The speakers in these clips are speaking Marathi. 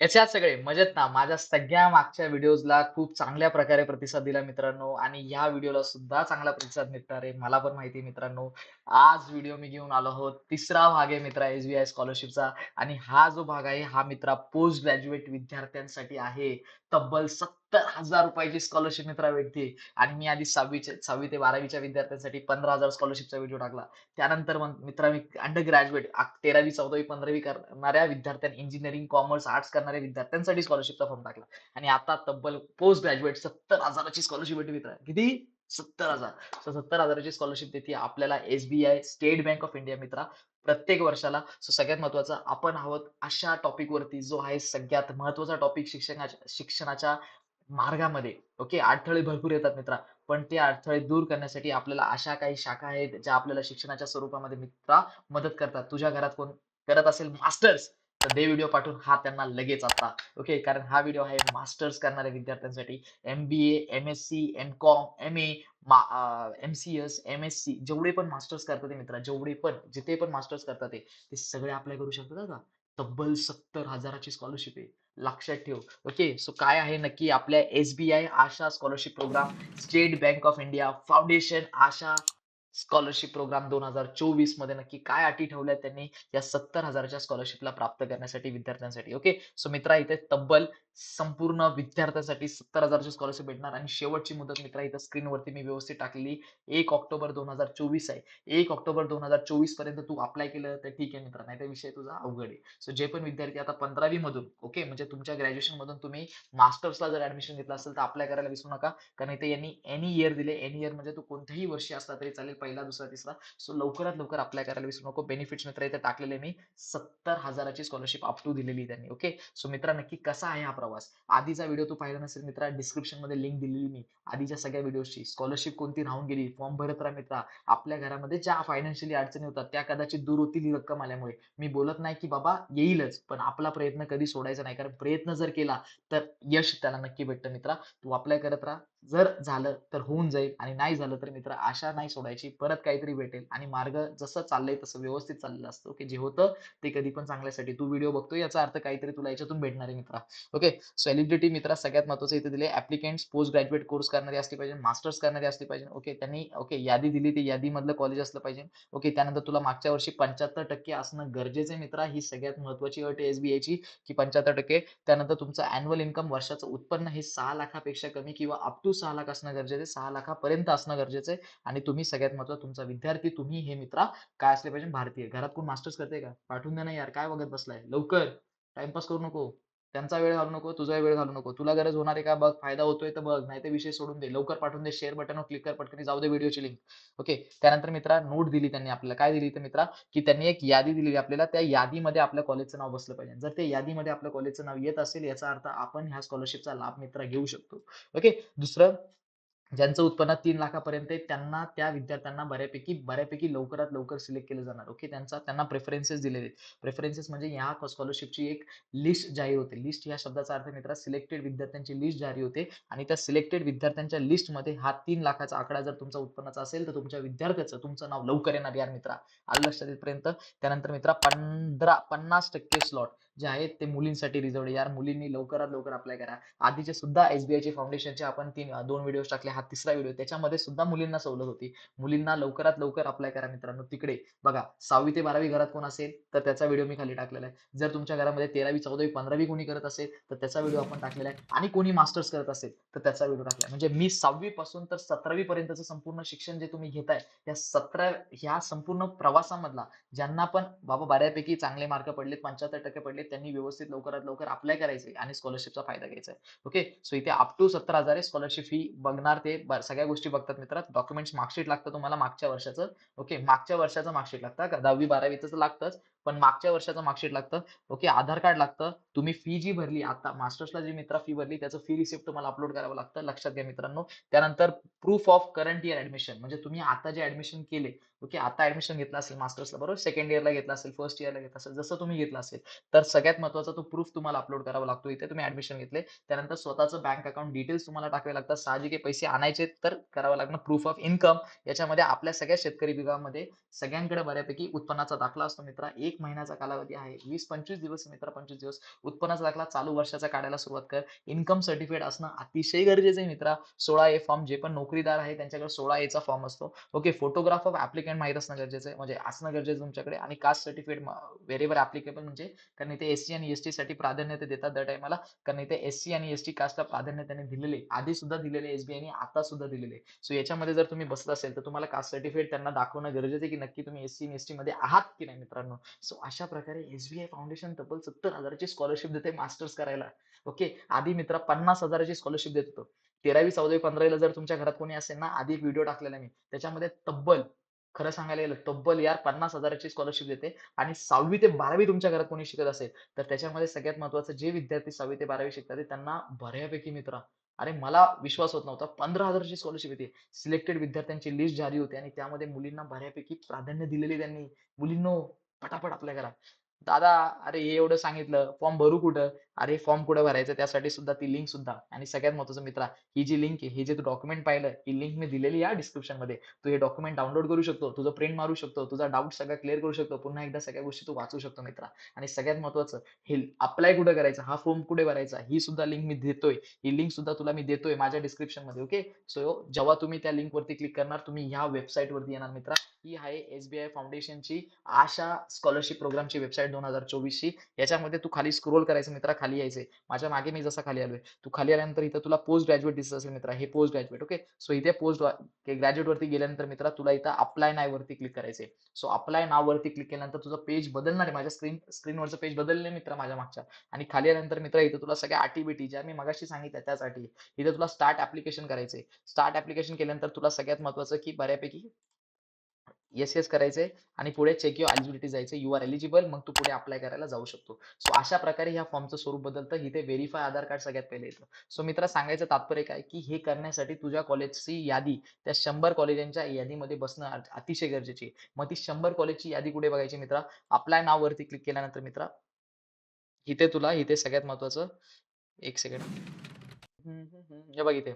याच्यात सगळे मजेत ना. माझ्या सगळ्या मागच्या व्हिडिओजला खूप चांगल्या प्रकारे प्रतिसाद दिला मित्रांनो. आणि या व्हिडिओला सुद्धा चांगला प्रतिसाद मिळणार आहे. मला पण माहिती आहे मित्रांनो. आज व्हिडिओ मी घेऊन आलो आहोत. तिसरा भाग आहे मित्रा आय स्कॉलरशिपचा आणि हा जो भाग आहे हा मित्रा पोस्ट ग्रॅज्युएट विद्यार्थ्यांसाठी आहे. तब्बल सत्तर हजार रुपयाची स्कॉलरशिप मित्रा भेटते. आणि मी आधी सहावीचे सहावी ते बारावीच्या विद्यार्थ्यांसाठी पंधरा हजार स्कॉलरशिपचा व्हिडिओ टाकला. त्यानंतर मग मित्रा मी अंडर ग्रॅज्युएट तेरावी चौदावी पंधरावी करणाऱ्या विद्यार्थ्यांना इंजिनिअरिंग कॉमर्स आर्ट्स करणाऱ्या विद्यार्थ्यांसाठी स्कॉलरशिपचा फॉर्म टाकला. आणि आता तब्बल पोस्ट ग्रॅज्युएट सत्तर हजाराची स्कॉलरशिप भेटू मित्र किती? सत्तर हजार. सो सत्तर हजाराची स्कॉलरशिप देते आपल्याला SBI state bank of India मित्रा. प्रत्येक वर्षाला सो सगळ्यात महत्वाचं आपण आहोत अशा टॉपिक वरती जो आहे सगळ्यात महत्त्वाचा टॉपिक शिक्षणाच्या शिक्षणाच्या मार्गामध्ये. ओके अडथळे भरपूर येतात मित्रा. पण ते अडथळे दूर करण्यासाठी आपल्याला अशा काही शाखा आहेत ज्या आपल्याला शिक्षणाच्या स्वरूपामध्ये मित्रा मदत करतात. तुझ्या घरात कोण करत असेल? मास्टर्स. तर दे व्हिडिओ पाठवून हा त्यांना लगेच आता. ओके कारण हा व्हिडिओ आहे मास्टर्स करणाऱ्या विद्यार्थ्यांसाठी. M B A M S C M com M A M C S M S C जेवढे पण मास्टर्स करतात मित्रा जेवढे पण जिथे पण मास्टर्स करतात ते सगळे अप्लाय करू शकतात का तब्बल सत्तर हजाराची स्कॉलरशिप आहे. लक्षात ठेव. ओके सो काय आहे नक्की आपल्या S B I Asha scholarship program state bank of India foundation Asha scholarship program दोन हजार चोवीसमध्ये नक्की काय अटी ठेवल्या त्यांनी? या सत्तर हजारच्या स्कॉलरशिपला प्राप्त करण्यासाठी विद्यार्थ्यांसाठी. ओके सो मित्रा इथे तब्बल संपूर्ण विद्यार्थ्यांसाठी सत्तर हजारची स्कॉलरशिप भेटणार आणि शेवटची मुदत मित्रा इथं स्क्रीनवरती मी व्यवस्थित टाकलेली. एक ऑक्टोबर दोन हजार चोवीस आहे. एक ऑक्टोबर दोन हजार चोवीसपर्यंत तू अप्लाय केलं तर ठीक आहे मित्रा नाही तर विषय तुझा अवघड आहे. सो जे पण विद्यार्थी आता पंधरावी मधून ओके म्हणजे तुमच्या ग्रॅज्युएशन मधून तुम्ही मास्टर्सला जर ऍडमिशन घेतलं असेल तर अप्लाय करायला विसरू नका. कारण इथे यांनी एनी इयर दिले. एनी इयर म्हणजे तू कोणत्याही वर्षी असला तरी चालेल. पहिला दुसरा तिसरा. सो लवकरात लवकर अप्लाय करायला विसरू नको. बेनिफिट्स मित्र इथे टाकलेले मी. सत्तर हजाराची स्कॉलरशिप अप टू दिलेली त्यांनी ओके सो मित्रा नक्की कसा आहे हा प्रवास? आधीचा व्हिडिओ तू पाहिला नसेल मित्रा डिस्क्रिप्शनमध्ये लिंक दिलेली मी. आधीच्या सगळ्या व्हिडिओची स्कॉलरशिप कोणती राहून गेली? फॉर्म भरत राहा मित्रा. आपल्या घरामध्ये ज्या फायनान्शियली अडचणी होतात त्या कदाचित दूर होतील ही रक्कम आल्यामुळे. मी बोलत नाही की बाबा येईलच पण आपला प्रयत्न कधी सोडायचा नाही. कारण प्रयत्न जर केला तर यश त्याला नक्की भेटतं मित्रा. तू अप्लाय करत राहा. जर झालं तर होऊन जाईल आणि नाही झालं तर मित्र आशा नाही सोडायची. परत काहीतरी भेटेल आणि मार्ग जसं चाललंय तसं व्यवस्थित चाललेलं असतं. ओके जे होतं ते कधी पण चांगल्यासाठी. तू व्हिडिओ बघतो याचा अर्थ काहीतरी तुला याच्यातून भेटणार आहे मित्रा. ओके सो मित्रा सगळ्यात महत्वाचं इथे दिले ऍप्लिकेंट्स पोस्ट ग्रॅज्युएट कोर्स करणारे असले पाहिजे मास्टर्स करणारे असले पाहिजे. ओके त्यांनी ओके यादी दिली ती यादीमधलं कॉलेज असलं पाहिजे. ओके त्यानंतर तुला मागच्या वर्षी पंच्याहत्तर टक्के असणं गरजेचं आहे मित्रा. ही सगळ्यात महत्वाची अट एसबीआयची की पंच्याहत्तर टक्के. त्यानंतर तुमचं अॅन्युअल इन्कम वर्षाचं उत्पन्न हे सहा लाखापेक्षा कमी किंवा अप टू सहा लाख असणं गरजेचं आहे सहा लाखापर्यंत असणं गरजेचं आहे. आणि तुम्ही सगळ्यात महत्त्वाचा तुमचा विद्यार्थी तुम्ही हे मित्रा काय असले पाहिजे भारतीय. घरात कोण मास्टर्स करते का? पाठवून द्या ना यार काय बघत बसलाय? लवकर. टाइमपास करू नको. त्यांचा वेळ घालू नको तुझा वेळ घालू नको. तुला गरज होणार आहे का? बघ फायदा होतोय तर बघ नाही तर विषय सोडून दे. लवकर पाठवून दे शेअर बटनवर क्लिक कर पटकन जाऊ दे व्हिडिओची लिंक ओके त्यानंतर मित्रा नोट दिली त्यांनी आपल्याला. काय दिली तर मित्रा की त्यांनी एक यादी दिलेली आपल्याला. त्या यादीमध्ये आपल्या कॉलेजचं नाव बसलं पाहिजे. जर त्या यादीमध्ये आपल्या कॉलेजचं नाव येत असेल याचा अर्थ आपण ह्या स्कॉलरशिपचा लाभ मित्रा घेऊ शकतो. ओके दुसरं ज्यांचं उत्पन्न तीन लाखापर्यंत आहे त्यांना त्या विद्यार्थ्यांना बऱ्यापैकी बऱ्यापैकी लवकरात लवकर सिलेक्ट केलं जाणार. ओके त्यांचा त्यांना प्रेफरन्सेस दिलेले आहेत. प्रेफरन्सेस म्हणजे या स्कॉलरशिपची एक लिस्ट जाहीर होते. लिस्ट या शब्दाचा अर्थ मित्रा सिलेक्टेड विद्यार्थ्यांची लिस्ट जारी होते. आणि त्या सिलेक्टेड विद्यार्थ्यांच्या लिस्टमध्ये हा तीन लाखाचा आकडा जर तुमचा उत्पन्नाचा असेल तर तुमच्या विद्यार्थ्याचं तुमचं नाव लवकर येणार यार मित्रा. आलं लक्षात येतपर्यंत त्यानंतर मित्रा पंधरा पन्नास टक्के स्लॉट जे आहेत ते मुलींसाठी रिझर्व यार मुलींनी लवकरात लवकर अप्लाय करा. आधीचे सुद्धा एसबीआयचे फाउंडेशनचे आपण तीन दोन व्हिडिओ टाकले. हा तिसरा व्हिडिओ त्याच्यामध्ये सुद्धा मुलींना सवलत होती. मुलींना लवकरात लवकर अप्लाय करा मित्रांनो. तिकडे बघा सहावी ते बारावी घरात कोण असेल तर त्याचा व्हिडिओ मी खाली टाकलेला आहे. जर तुमच्या घरामध्ये तेरावी चौदावी पंधरावी कोणी करत असेल तर त्याचा व्हिडिओ आपण टाकलेला आहे. आणि कोणी मास्टर्स करत असेल तर त्याचा व्हिडिओ टाकला म्हणजे मी सहावी पासून तर सतरावी पर्यंतचं संपूर्ण शिक्षण जे तुम्ही घेताय या सतरा ह्या संपूर्ण प्रवासामधला ज्यांना पण बाबा बऱ्यापैकी चांगले मार्क पडलेत पंच्याहत्तर टक्के पडलेत त्यांनी व्यवस्थित लवकरात लवकर अप्लाय करायचे आणि स्कॉलरशिपचा फायदा घ्यायचा. आहे ओके सो इथे अप टू सत्तर हजार आहे स्कॉलरशिप फी बघणार ते सगळ्या गोष्टी बघतात मित्र डॉक्युमेंट्स मार्कशीट लागतं तुम्हाला मागच्या वर्षाचं. ओके मागच्या वर्षाचं मार्कशीट लागतं का? दहावी बारावीचं लागतंच. पण मागच्या वर्षाचं मार्कशीट लागतं. ओके आधार कार्ड लागतं. तुम्ही फी जी भरली आता मास्टर्सला जी मित्रा फी भरली त्याचं फी रिसिप्ट तुम्हाला अपलोड करावं लागतं. लक्षात घ्या मित्रांनो. त्यानंतर proof of current year admission म्हणजे तुम्ही आता जे ऍडमिशन केले ओके आता ऍडमिशन घेतलं असेल मास्टर्सला बरोबर? सेकंड इयरला घेतला असेल फर्स्ट इयरला घेतला असेल जसं तुम्ही घेतला असेल. तर सगळ्यात महत्त्वाचा तो प्रूफ तुम्हाला अपलोड करावा लागतो. इथे तुम्ही ऍडमिशन घेतले. त्यानंतर स्वतःचं बँक अकाउंट डिटेल्स तुम्हाला टाकावे लागतात. साहजिके पैसे आणायचे तर करावं लागणार प्रूफ ऑफ इन्कम याच्यामध्ये आपल्या सगळ्या शेतकरी विभागामध्ये सगळ्यांकडे बऱ्यापैकी उत्पन्नाचा दाखला असतो मित्रा. एक एक महिन्याचा कालावधी आहे. वीस पंचवीस दिवस मित्र पंचवीस दिवस. उत्पन्नाचा दाखला चालू वर्षाचा काढायला सुरुवात कर. इन्कम सर्टिफिकेट असणं अतिशय गरजेचं आहे मित्रा. सोळा ए फॉर्म जे पण नोकरीदार आहे त्यांच्याकडे सोळा एचा फॉर्म असतो. ओके फोटोग्राफ ऑफ ऍप्लिकेंट माहीत असणं गरजेचं आहे. म्हणजे असणं गरजेचं आहे तुमच्याकडे. आणि कास्ट सर्टिफिकेट व्हेरेवर ऍप्लिकेबल म्हणजे कारण इथे एससी आणि एस टी साठी प्राधान्य ते देतात दर टायमाला कारण इथे एससी आणि एस टी कास्टला प्राधान्य त्यांनी दिलेले. आधी सुद्धा दिलेले एसबीआयने आता सुद्धा दिलेले. सो याच्यामध्ये जर तुम्ही बसत असेल तर तुम्हाला कास्ट सर्टिफिकेट त्यांना दाखवणं गरजेचं आहे की नक्की तुम्ही एससी आणि एस टी मध्ये आहात की नाही मित्रांनो? सो अशा प्रकारे एसबीआय फाउंडेशन तब्बल सत्तर हजाराची स्कॉलरशिप देते मास्टर्स करायला. ओके? आधी मित्र पन्नास हजाराची स्कॉलरशिप देत होतो. तेरावी चौदावी पंधरावीला जर तुमच्या घरात कोणी असेल ना आधी एक व्हिडिओ टाकलेला मी. त्याच्यामध्ये तब्बल खरं सांगायला गेलं तब्बल यार पन्नास हजाराची स्कॉलरशिप देते. आणि सहावी ते बारावी तुमच्या घरात कोणी शिकत असेल तर त्याच्यामध्ये सगळ्यात महत्वाचं जे विद्यार्थी सहावी ते बारावी शिकतात त्यांना बऱ्यापैकी मित्र अरे मला विश्वास होत नव्हता पंधरा हजाराची स्कॉलरशिप येते. सिलेक्टेड विद्यार्थ्यांची लिस्ट जारी होती आणि त्यामध्ये मुलींना बऱ्यापैकी प्राधान्य दिलेले त्यांनी. मुलींनो पटापट अप्लाय करा दादा अरे हे एवढं सांगितलं फॉर्म भरू कुठं? अरे फॉर्म कुठं भरायचं? त्यासाठी सुद्धा ती लिंक सुद्धा. आणि सगळ्यात महत्वाचं मित्रा ही जी लिंक आहे हे जे तू डॉक्युमेंट पाहिलं ही लिंक मी दिलेली या डिस्क्रिप्शनमध्ये. तू हे डॉक्युमेंट डाउनलोड करू शकतो तुझं प्रिंट मारू शकतो तुझा डाऊट सगळा क्लिअर करू शकतो पुन्हा एकदा सगळ्या गोष्टी तू वाचू शकतो मित्रा. आणि सगळ्यात महत्वाचं हे अप्लाय कुठे करायचं? हा फॉर्म कुठे भरायचा? ही सुद्धा लिंक मी देतोय. ही लिंक सुद्धा तुला मी देतोय माझ्या डिस्क्रिप्शनमध्ये ओके सो जेव्हा तुम्ही त्या लिंक वरती क्लिक करणार तुम्ही ह्या वेबसाईट वरती येणार मित्रा. ही आहे एसबीआय फाउंडेशनची आशा स्कॉलरशिप प्रोग्रामची वेबसाईट दोन हजार चोवीसची याच्यामध्ये तू खाली स्क्रोल करायचं मित्रा खाली यायचे माझ्या मागे मी जसा खाली आलोय. तू खाली आल्यानंतर इथं तुला पोस्ट ग्रॅज्युएट दिसत असेल मित्रा. हे पोस्ट ग्रॅज्युएट ओके सो इथे पोस्ट ग्रॅज्युएट वरती गेल्यानंतर मित्रा तुला इथं अप्लाय नाव वरती क्लिक करायचे सो अप्लाय नाव वरती क्लिक केल्यानंतर तुझं पेज बदलणार आहे. माझ्या स्क्रीन स्क्रीनवरचं पेज बदलले मित्र माझ्या मागच्या. आणि खाली आल्यानंतर मित्र इथं तुला सगळ्या अटी बिटी ज्या मी मगाशी सांगितल्या त्यासाठी इथं तुला स्टार्ट ऍप्लिकेशन करायचे स्टार्ट ऍप्लिकेशन केल्यानंतर तुला सगळ्यात महत्वाचं की बऱ्यापैकी येस येस करायचे आणि पुढे चेक युअर एलिजिबिलिटी जायचं यू आर एलिजिबल मग तू पुढे अप्लाय करायला जाऊ शकतो. सो अशा प्रकारे ह्या फॉर्मचं स्वरूप बदलतं. इथे व्हेरीफाय आधार कार्ड सगळ्यात पहिले येतं. सो मित्र सांगायचं तात्पर्य काय? की हे करण्यासाठी तुझ्या कॉलेजची यादी त्या शंभर कॉलेजांच्या यादीमध्ये बसणं अतिशय गरजेची आहे. मग ती शंभर कॉलेजची यादी कुठे बघायची मित्रा? अप्लाय नाववरती क्लिक केल्यानंतर मित्रा इथे तुला इथे सगळ्यात महत्वाचं एक सेकंड हे बघ इथे.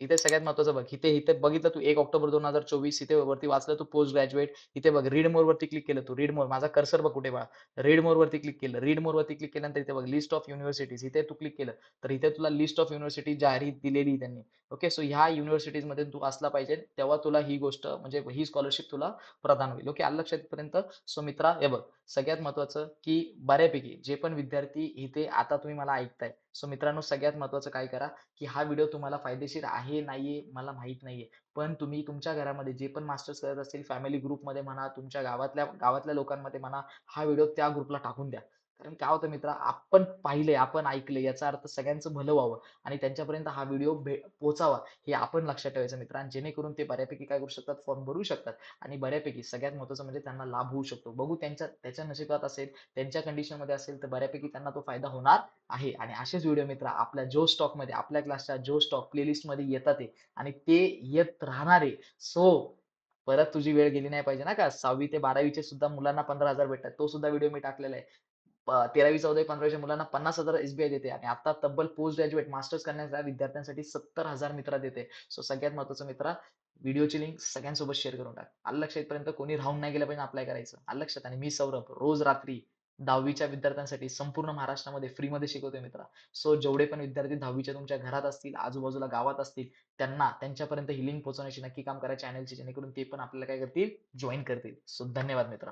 इथे सगळ्यात महत्वाचं बघ इथे इथे बघितलं तू एक ऑक्टोबर दोन हजार चोवीस इथे वरती वाचलं तू पोस्ट ग्रॅज्युएट इथे बघ रीड मोर वरती क्लिक केलं तू रीड मोर माझा कर्सर बघ कुठे बघा रीड मोर वरती क्लिक केलं रीड मोर वरती क्लिक केल्यानंतर इथे बघ लिस्ट ऑफ युनिव्हर्सिटीज इथे तू क्लिक केलं तर इथे तुला लिस्ट ऑफ युनिव्हर्सिटी जाहीर दिलेली त्यांनी. ओके सो ह्या युनिव्हर्सिटीजमध्ये तू असला पाहिजे तेव्हा तुला ही गोष्ट म्हणजे ही स्कॉलरशिप तुला प्रदान होईल. ओके आलं लक्षात पर्यंत सो मित्रा हे बघ सगळ्यात महत्वाचं की बऱ्यापैकी जे पण विद्यार्थी इथे आता तुम्ही मला ऐकताय. सो मित्रांनो सगळ्यात महत्वाचं काय करा की हा व्हिडिओ तुम्हाला फायदेशीर आहे नाहीये मला माहीत नाहीये. पण तुम्ही तुमच्या घरामध्ये जे पण मास्टर्स करत असतील फॅमिली ग्रुपमध्ये म्हणा तुमच्या गावातल्या गावातल्या लोकांमध्ये म्हणा हा व्हिडिओ त्या ग्रुपला टाकून द्या. कारण काय होतं मित्र आपण पाहिले आपण ऐकले याचा अर्थ सगळ्यांचं भलं व्हावं आणि त्यांच्यापर्यंत हा व्हिडिओ पोहोचावा हे आपण लक्षात ठेवायचं मित्र आणि जेणेकरून ते बऱ्यापैकी काय करू शकतात फॉर्म भरू शकतात आणि बऱ्यापैकी सगळ्यात महत्वाचं म्हणजे त्यांना लाभ होऊ शकतो. बघू त्यांच्या त्याच्या नशिबात असेल त्यांच्या कंडिशनमध्ये असेल तर बऱ्यापैकी त्यांना तो फायदा होणार आहे. आणि असेच व्हिडिओ मित्र आपल्या जो स्टॉकमध्ये आपल्या क्लासच्या जो स्टॉक प्लेलिस्टमध्ये येतात आहे आणि ते येत राहणारे. सो परत तुझी वेळ गेली नाही पाहिजे ना का? सहावी ते बारावीचे सुद्धा मुलांना पंधरा हजार भेटतात. तो सुद्धा व्हिडिओ मी टाकलेला आहे. तेरावी चौदावी पंधरावीच्या मुलांना पन्नास हजार एसबीआय देते आणि आता तब्बल पोस्ट ग्रॅज्युएट मास्टर्स करण्याच्या विद्यार्थ्यांसाठी सत्तर हजार मित्र देते. सो सगळ्यात महत्वाचं मित्र व्हिडिओची लिंक सगळ्यांसोबत शेअर करून टाक. आलं पर्यंत कोणी राहून नाही गेलं पाहिजे अप्लाय करायचं. आलं आणि मी सौरभ रोज रात्री दहावीच्या विद्यार्थ्यांसाठी संपूर्ण महाराष्ट्रामध्ये फ्रीमध्ये शिकवतोय मित्रा. सो जेवढे पण विद्यार्थी दहावीच्या तुमच्या घरात असतील आजूबाजूला गावात असतील त्यांना त्यांच्यापर्यंत ही लिंक पोहोचवण्याची नक्की काम करा चॅनलची जेणेकरून ते पण आपल्याला काय करतील? जॉईन करतील. सो धन्यवाद मित्र.